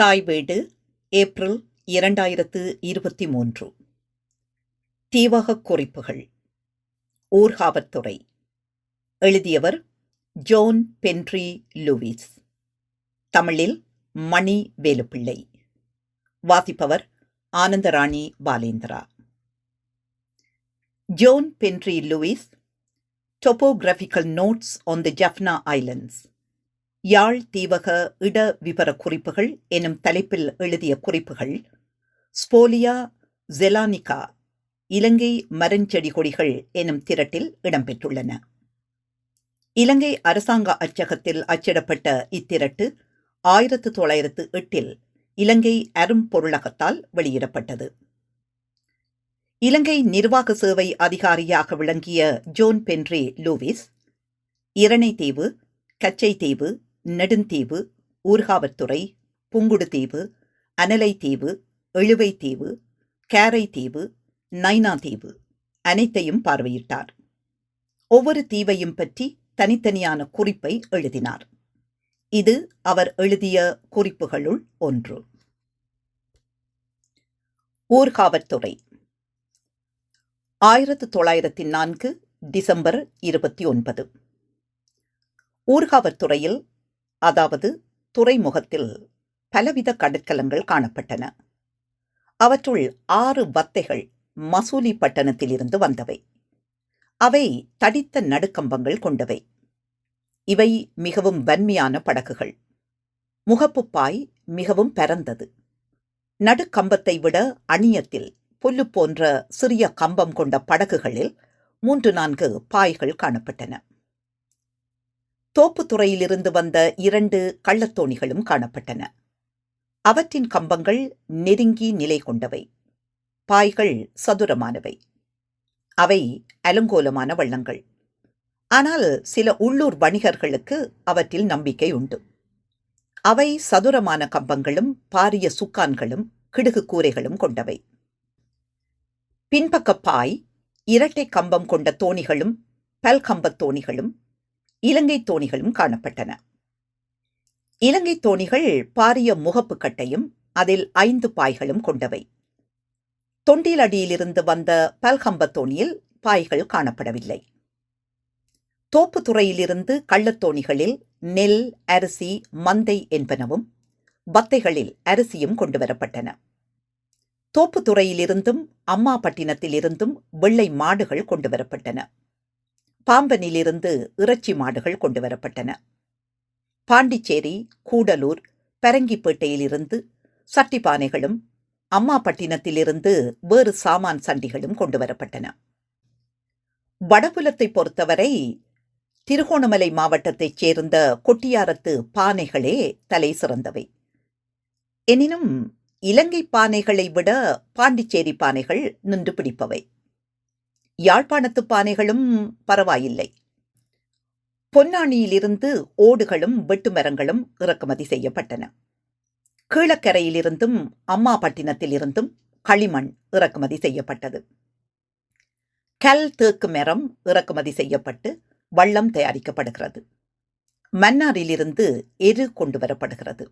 தாய் வீடு ஏப்ரல் இரண்டாயிரத்து இருபத்தி மூன்று. தீவக குறிப்புகள். ஊர்காவற்துறை எழுதியவர் ஜோன் பென்ட்ரி லூவிஸ் தமிழில் மணி வேலுப்பிள்ளை. வாசிப்பவர் Anandarani Balendra. John Penry Lewis Topographical notes on the Jaffna islands Yazh தீவக இட விவர குறிப்புகள் எனும் தலைப்பில் எழுதிய குறிப்புகள் ஸ்போலியா ஜெலானிகா இலங்கை மரஞ்செடி கொடிகள் எனும் திரட்டில் இடம்பெற்றுள்ளன. இலங்கை அரசாங்க அச்சகத்தில் அச்சிடப்பட்ட இத்திரட்டு ஆயிரத்து தொள்ளாயிரத்து எட்டில் இலங்கை அரும்பொருளகத்தால் வெளியிடப்பட்டது. இலங்கை நிர்வாக சேவை அதிகாரியாக விளங்கிய John Penry Lewis Iranaitivu Kachchaitivu Neduntivu Urkavalturai Punkudutivu Analaitivu Eluvaitivu Karaitivu Nainativu அனைத்தையும் பார்வையிட்டார். ஒவ்வொரு தீவையும் பற்றி தனித்தனியான குறிப்பை எழுதினார். இது அவர் எழுதிய குறிப்புகளுள் ஒன்று. ஊர்காவற்துறை ஆயிரத்து தொள்ளாயிரத்தி நான்கு டிசம்பர் இருபத்தி ஒன்பது. ஊர்காவற்துறையில் அதாவது துறைமுகத்தில் பலவித கடற்கலங்கள் காணப்பட்டன. அவற்றுள் ஆறு வத்தைகள் மசூலி பட்டணத்திலிருந்து வந்தவை. அவை தடித்த நடுக்கம்பங்கள் கொண்டவை. இவை மிகவும் வன்மையான படகுகள். முகப்பு பாய் மிகவும் பரந்தது. நடுக்கம்பத்தை விட அணியத்தில் புல்லு போன்ற சிறிய கம்பம் கொண்ட படகுகளில் மூன்று நான்கு பாய்கள் காணப்பட்டன. தோப்புத்துறையிலிருந்து வந்த இரண்டு கள்ளத்தோணிகளும் காணப்பட்டன. அவற்றின் கம்பங்கள் நெருங்கி நிலை கொண்டவை. பாய்கள் சதுரமானவை. அவை அலங்கோலமான வள்ளங்கள். ஆனால் சில உள்ளூர் வணிகர்களுக்கு அவற்றில் நம்பிக்கை உண்டு. அவை சதுரமான கம்பங்களும் பாரிய சுக்கான்களும் கிடுகு கூரைகளும் கொண்டவை. பின்பக்க பாய் இரட்டை கம்பம் கொண்ட தோணிகளும் பல்கம்பத் தோணிகளும் இலங்கை தோணிகளும் காணப்பட்டன. இலங்கை தோணிகள் பாரிய முகப்பு கட்டையும் அதில் ஐந்து பாய்களும் கொண்டவை. தொண்டில் அடியிலிருந்து வந்த பல்கம்பத் தோணியில் பாய்கள் காணப்படவில்லை. தோப்புத்துறையிலிருந்து கள்ளத்தோணிகளில் நெல் அரிசி மந்தை என்பனவும் பத்தைகளில் அரிசியும் கொண்டுவரப்பட்டன. தோப்புத்துறையிலிருந்தும் அம்மாபட்டினத்திலிருந்தும் வெள்ளை மாடுகள் கொண்டுவரப்பட்டன. பாம்பனிலிருந்து இறைச்சி மாடுகள் கொண்டு வரப்பட்டன பாண்டிச்சேரி கூடலூர் பரங்கிப்பேட்டையிலிருந்து சட்டிப்பானைகளும் அம்மாபட்டினத்திலிருந்து வேறு சாமான் சண்டிகளும் கொண்டு வரப்பட்டன வடபுலத்தை பொறுத்தவரை திருகோணமலை மாவட்டத்தைச் சேர்ந்த கொட்டியாரத்து பானைகளே தலை சிறந்தவை. எனினும் இலங்கை பானைகளை விட பாண்டிச்சேரி பானைகள் நின்று பிடிப்பவை. யாழ்ப்பாணத்து பானைகளும் பரவாயில்லை. பொன்னாணியிலிருந்து ஓடுகளும் வெட்டுமரங்களும் இறக்குமதி செய்யப்பட்டன. கீழக்கரையிலிருந்தும் அம்மாபட்டினத்திலிருந்தும் களிமண் இறக்குமதி செய்யப்பட்டது. கல் தேக்கு மரம் இறக்குமதி செய்யப்பட்டு வள்ளம் தயாரிக்கப்படுகிறது. மன்னாரிலிருந்து எரு கொண்டு வரப்படுகிறது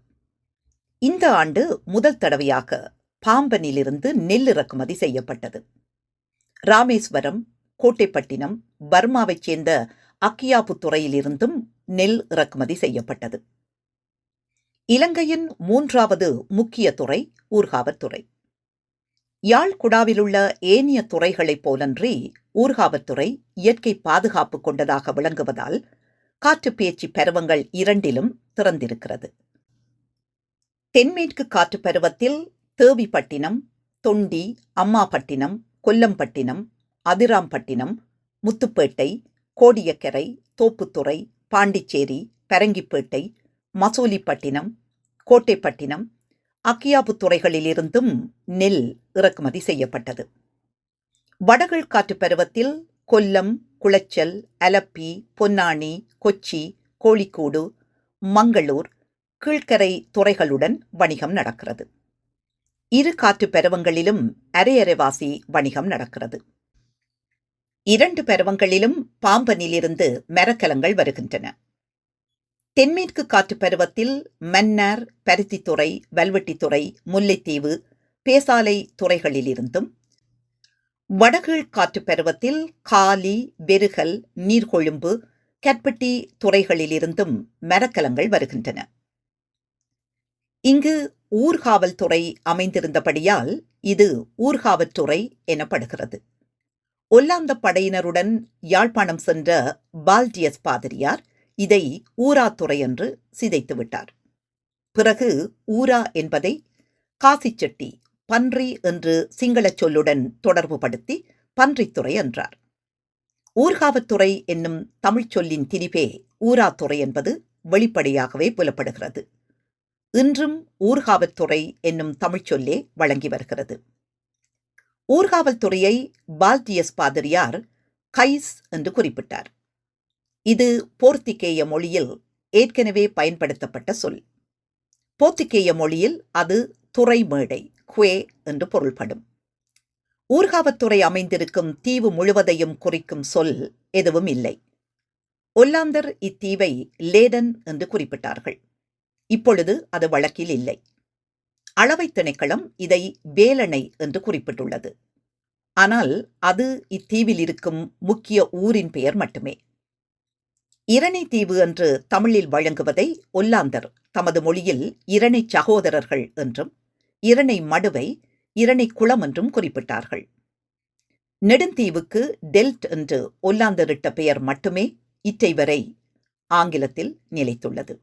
இந்த ஆண்டு முதல் தடவையாக பாம்பனிலிருந்து நெல் இறக்குமதி செய்யப்பட்டது. ராமேஸ்வரம் கோட்டைப்பட்டினம் பர்மாவைச் சேர்ந்த அக்கியாபுத்துறையிலிருந்தும் நெல் இறக்குமதி செய்யப்பட்டது. இலங்கையின் மூன்றாவது முக்கிய துறை ஊர்காவற்துறை யாழ்குடாவிலுள்ள ஏனிய துறைகளைப் போலன்றி ஊர்காவற்துறை இயற்கை பாதுகாப்பு கொண்டதாக விளங்குவதால் காற்று பேச்சு பருவங்கள் இரண்டிலும் திறந்திருக்கிறது. தென்மேற்கு காற்று பருவத்தில் தேவிப்பட்டினம் தொண்டி அம்மாபட்டினம் கொல்லம்பட்டினம் அதிராம்பட்டினம் முத்துப்பேட்டை கோடியக்கரை தோப்புத்துறை பாண்டிச்சேரி பரங்கிப்பேட்டை மசூலிப்பட்டினம் கோட்டைப்பட்டினம் அக்கியாபுத்துறைகளிலிருந்தும் நெல் இறக்குமதி செய்யப்பட்டது. வடகள் காற்று பருவத்தில் கொல்லம் குளச்சல் அலப்பி பொன்னானி கொச்சி கோழிக்கூடு மங்களூர் கீழ்க்கரை துறைகளுடன் வணிகம் நடக்கிறது. இரு காற்று பருவங்களிலும் அரையரைவாசி வணிகம் நடக்கிறது. இரண்டு பருவங்களிலும் பாம்பனிலிருந்து மரக்கலங்கள் வருகின்றன. தென்மேற்கு காற்று பருவத்தில் மன்னார் பருத்தித்துறை வல்வெட்டித்துறை முல்லைத்தீவு பேசாலை துறைகளிலிருந்தும் வடகீழ் காற்று பருவத்தில் காலி வெருகல் நீர்கொழும்பு கற்பட்டி துறைகளிலிருந்தும் மரக்கலங்கள் வருகின்றன. இங்கு ஊர்காவல்துறை அமைந்திருந்தபடியால் இது ஊர்காவற்துறை எனப்படுகிறது. ஒல்லாந்த படையினருடன் யாழ்ப்பாணம் சென்ற பால்டியஸ் பாதிரியார் இதை ஊராத்துறை என்று சிதைத்து விட்டார். பிறகு ஊரா என்பதை காசிச்செட்டி பன்றி என்று சிங்களச் சொல்லுடன் தொடர்புபடுத்தி பன்றித்துறை என்றார். ஊர்காவத்துறை என்னும் தமிழ்ச் சொல்லின் திரிபே ஊராத்துறை என்பது வெளிப்படையாகவே புலப்படுகிறது. இன்றும் ஊர்காவல்துறை என்னும் தமிழ்ச் சொல்லே வழங்கி வருகிறது. ஊர்காவல்துறையை பால்டியஸ் பாதிரியார் கைஸ் என்று குறிப்பிட்டார். இது போர்த்திகேய மொழியில் ஏற்கனவே பயன்படுத்தப்பட்ட சொல். போர்த்திகேய மொழியில் அது துறை மேடை குவே என்று பொருள்படும். ஊர்காவத்துறை அமைந்திருக்கும் தீவு முழுவதையும் குறிக்கும் சொல் எதுவும் இல்லை. ஒல்லாந்தர் இத்தீவை லேடன் என்று குறிப்பிட்டார்கள். இப்பொழுது அது வழக்கில் இல்லை. அளவை திணைக்களம் இதை வேலணை என்று குறிப்பிட்டுள்ளது. ஆனால் அது இத்தீவில் இருக்கும் முக்கிய ஊரின் பெயர் மட்டுமே. இரணை தீவு என்று தமிழில் வழங்குவதை ஒல்லாந்தர் தமது மொழியில் இரணை சகோதரர்கள் என்றும் இரணை மடுவை இரணை குளம் என்றும் குறிப்பிட்டார்கள். நெடுந்தீவுக்கு டெல்ட் என்று ஒல்லாந்தரிட்ட பெயர் மட்டுமே இற்றை வரை ஆங்கிலத்தில் நிலைத்துள்ளது.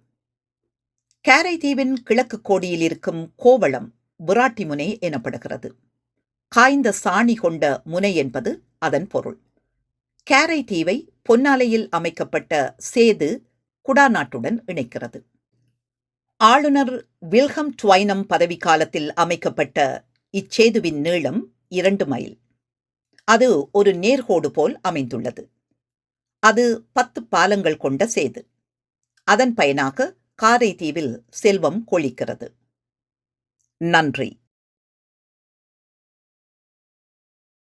கேரை தீவின் கிழக்கு கோடியில் இருக்கும் கோவளம் விராட்டிமுனை எனப்படுகிறது. காய்ந்த சாணி கொண்ட முனை என்பது அதன் பொருள். கேரை தீவை பொன்னாலையில் அமைக்கப்பட்ட சேது குடாநாட்டுடன் இணைக்கிறது. ஆளுநர் வில்ஹம் ட்வைனம் பதவி காலத்தில் அமைக்கப்பட்ட இச்சேதுவின் நீளம் இரண்டு மைல். அது ஒரு நேர்கோடு போல் அமைந்துள்ளது. அது பத்து பாலங்கள் கொண்ட சேது. அதன் பயனாக காரை தீவில் செல்வம் கொழிக்கிறது. நன்றி.